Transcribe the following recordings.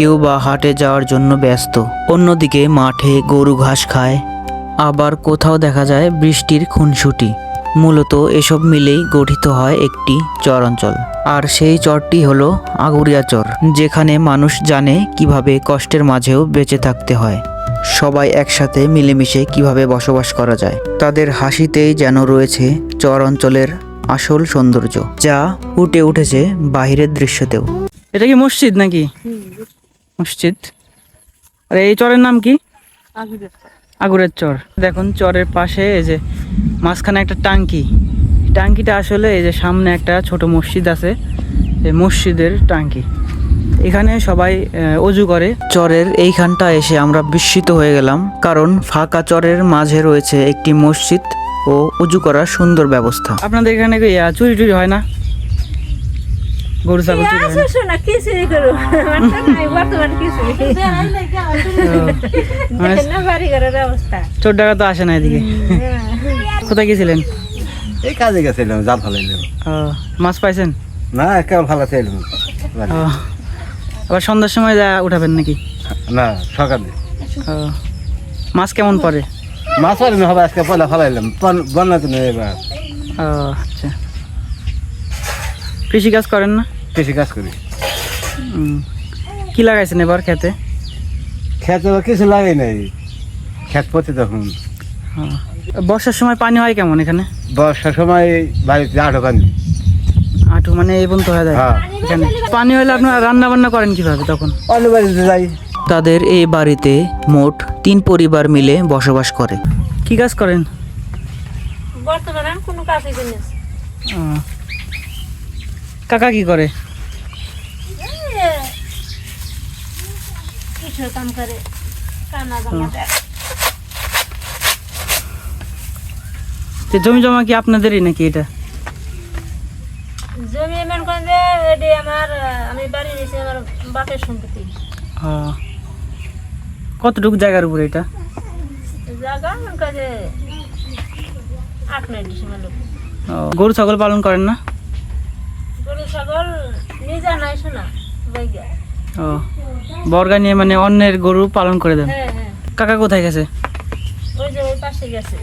কেউ বা হাটে যাওয়ার জন্য ব্যস্ত। অন্যদিকে মাঠে গরু ঘাস খায়। আবার কোথাও দেখা যায় বৃষ্টির খুনসুটি। মূলত এসব মিলেই গঠিত হয় একটি চর অঞ্চল আর সেই চরটি হলো আগুরিয়া চর যেখানে মানুষ জানে কীভাবে কষ্টের মাঝেও বেঁচে থাকতে হয়। সবাই একসাথে মিলেমিশে কীভাবে বসবাস করা যায়। তাদের হাসিতেই যেন রয়েছে চর অঞ্চলের আসল সৌন্দর্য যা ফুটে উঠেছে বাহিরের দৃশ্যতেও। এটা কি মসজিদ নাকি? মসজিদ। আর এই চরের নাম কি? আগুরের চর। দেখুন চরের পাশে এই যে মাঝখানে একটা টাঙ্কি। টাঙ্কিটা আসলে এই যে সামনে একটা ছোট মসজিদ আছে এই মসজিদের টাঙ্কি। এখানে সবাই অজু করে। চরের এইখানটা এসে আমরা বিস্মিত হয়ে গেলাম কারণ ফাঁকা চরের মাঝে রয়েছে একটি মসজিদ ও উজু করার সুন্দর ব্যবস্থা। আপনাদের এখানে চুরি টুরি হয় না? গরু ছাগল চুরি হয় না? মানে না বাড়ি ঘরের অবস্থা। চোর ডাকা তো আসে না এদিকে। কোথায় গেছিলেন? এই কাজে গেছিলাম জাল ফালাইলাম ও, মাছ পাইছেন? না কেবল ফালাইছিলাম ও, আবার সন্ধ্যার সময় যা উঠাবেন নাকি? না সকালে। ও, মাছ কেমন পড়ে? মাছ পারিনি হবে আজকে পয়লা ফালাইলাম। বন- বন্যা তো নেই এবার। ও আচ্ছা। কৃষি কাজ করেন না? কৃষি কাজ করি। কি লাগাইছেন এবার খেতে? খেতে কিছু লাগে নাই। খেত পড়তে তখন বর্ষার সময় পানি হয় কেমন এখানে? বর্ষার সময় বাড়িতে আটো পানি। আটু মানে এই পর্যন্ত হয়ে যায়? হ্যাঁ। এখানে পানি হলে আপনারা রান্না বান্না করেন কীভাবে তখন? অন্য বাড়িতে যাই। তাদের এই বাড়িতে মোট তিন পরিবার মিলে বসবাস করে। কি কাজ করেন? বর্তমানে কোনো কাজই করি কাকা কি করে? কাম জামা জমি জমা কি আপনাদেরই নাকি এটা? জমি এমন করেন যে এটি আমার আমি বাড়ি নিয়েছি আমার বাপের সম্পত্তি। কতটুকু জায়গার উপরে এটা? জায়গা এমন করে আট নয় ডিসেম্বর গরু ছাগল পালন করেন না? গরু ছাগল নিজা নাই শোনা ও বর্গা নিয়ে মানে অন্যের গরু পালন করে দেন? হ্যাঁ হ্যাঁ। কাকা কোথায় গেছে? ওই যে ওই পাশে গেছে।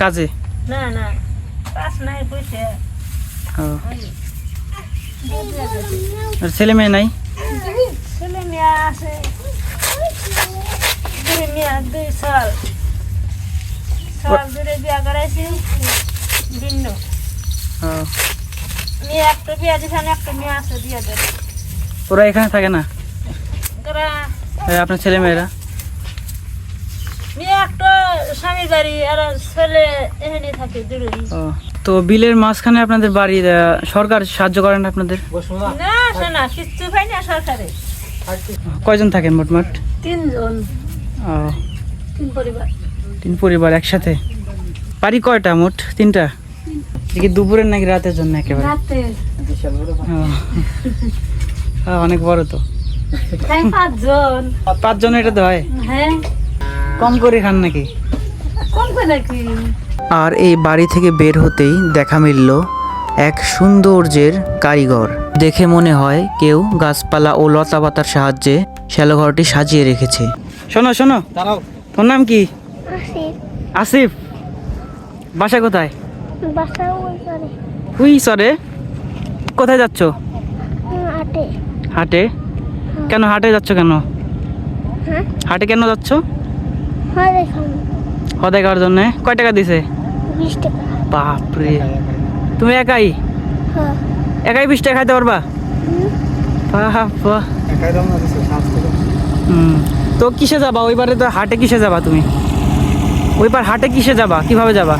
কাজে? না না নাই ও। আর ছেলে মেয়ে নাই? ছেলে মেয়ে আছে। দুই মেয়ে দুই সাল সাল ধরে বিয়া করাইছি। ভিন্ন ও, একটা বিয়া দিয়েছেন একটা মেয়ে আছে বিয়া দেবে ওরা এখানে থাকে না? আপনার ছেলে মেয়েরা? তো বিলের মাঝখানে আপনাদের বাড়ি সরকার সাহায্য করেন আপনাদের? কয়জন থাকেন মোটমাট? তিনজন। ও তিন পরিবার। তিন পরিবার একসাথে। বাড়ি কয়টা মোট? তিনটা? কি দুপুরের নাকি রাতের জন্য একেবারে? হ্যাঁ, অনেক বড় তো। তাই পাঁচজন। পাঁচজন এটা তো হয়। হ্যাঁ। কম করে খান নাকি? আর এই বাড়ি থেকে বের হতেই দেখা মিলল এক সৌন্দর্যের কারিগর। দেখে মনে হয় কেউ গাছপালা ও লতাপাতার সাহায্যে শ্যালো ঘরটি সাজিয়ে রেখেছে। শোনো শোনো। তোর নাম কি? আসিফ। বাসা কোথায়? উই সরে কোথায় যাচ্ছ? আটে হাটে। কেন হাটে যাচ্ছ কেন? হ্যাঁ? হাটে কেন যাচ্ছ? হয় হদাই খাওয়ার জন্য। কয় টাকা দিছে? বাপরে। তুমি একাই? হ্যাঁ। একাই বিশ টাকা খাইতে পারবা? তো কিসে যাবা? ওইবারে তো হাটে কিসে যাবা তুমি? ওইবার হাটে কিসে যাবা? কীভাবে যাবা?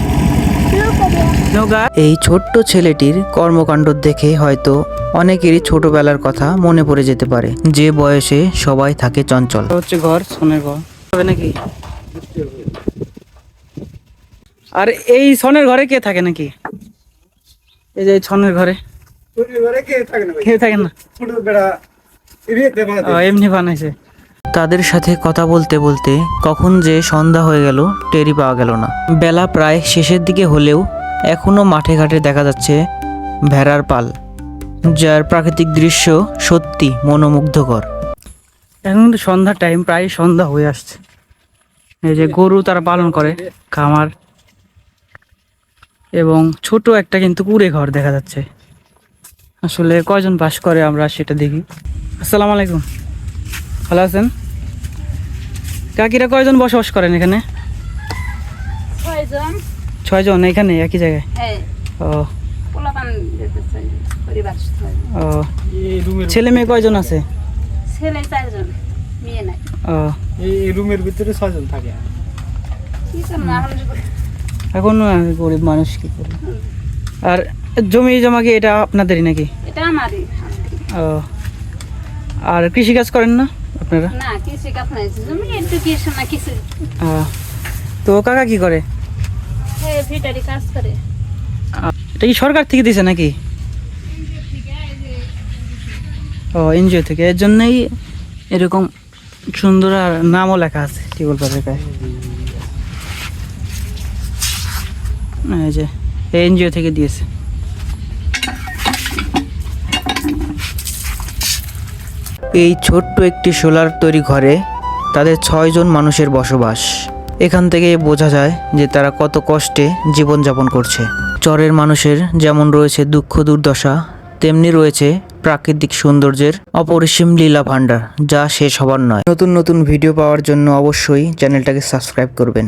এই ছোট্ট ছেলেটির কর্মকাণ্ড দেখে হয়তো অনেকেরই ছোটবেলার কথা মনে পড়ে যেতে পারে। যে বয়সে সবাই থাকে চঞ্চল। হচ্ছে ঘর সোনের ঘর। হবে নাকি? আর এই সনের ঘরে কে থাকে নাকি? এই যে এই ছনের ঘরে। কে থাকে না এমনি বানাইছে। তাদের সাথে কথা বলতে বলতে কখন যে সন্ধ্যা হয়ে গেল টেরি পাওয়া গেল না। বেলা প্রায় শেষের দিকে হলেও এখনও মাঠে ঘাটে দেখা যাচ্ছে ভেড়ার পাল, যার প্রাকৃতিক দৃশ্য সত্যি মনোমুগ্ধকর। এখন সন্ধ্যা টাইম প্রায় সন্ধ্যা হয়ে আসছে। এই যে গরু তারা পালন করে, খামার, এবং ছোট একটা কিন্তু কুড়ে ঘর দেখা যাচ্ছে। আসলে কয়জন বাস করে আমরা সেটা দেখি। আসসালামু আলাইকুম। ভালো আছেন? কাকিরা কয়জন বসবাস করেন এখানে? ছয়জন। ছয়জন এখানে একই জায়গায়? হ্যাঁ। ও। ও। ছেলে মেয়ে কয়জন আছে? ছেলে চারজন মেয়ে নাই। ও। এই রুমের ভিতরে ছয়জন থাকে। এখন গরিব মানুষ কি করবে? আর জমি জমা কি এটা আপনাদেরই নাকি? এটা আমারই। ও। আর কৃষিকাজ করেন না? আপনারা? না কিছু কাজ নাই জমি না কিছু। তো কাকা কি করে? হ্যাঁ ভিটারি কাজ করে। এটা কি সরকার থেকে দিছে নাকি? ও এনজিও থেকে। এর জন্যই এরকম সুন্দর আর নামও লেখা আছে টিউবওয়েল পাশের গায়ে। এই যে এনজিও থেকে দিয়েছে। এই ছোট্ট একটি সোলার তৈরি ঘরে তাদের ছয়জন মানুষের বসবাস। এখান থেকে বোঝা যায় যে তারা কত কষ্টে জীবনযাপন করছে। চরের মানুষের যেমন রয়েছে দুঃখ দুর্দশা, তেমনি রয়েছে প্রাকৃতিক সৌন্দর্যের অপরিসীম লীলা ভাণ্ডার, যা শেষ হবার নয়। নতুন নতুন ভিডিও পাওয়ার জন্য অবশ্যই চ্যানেলটাকে সাবস্ক্রাইব করবেন।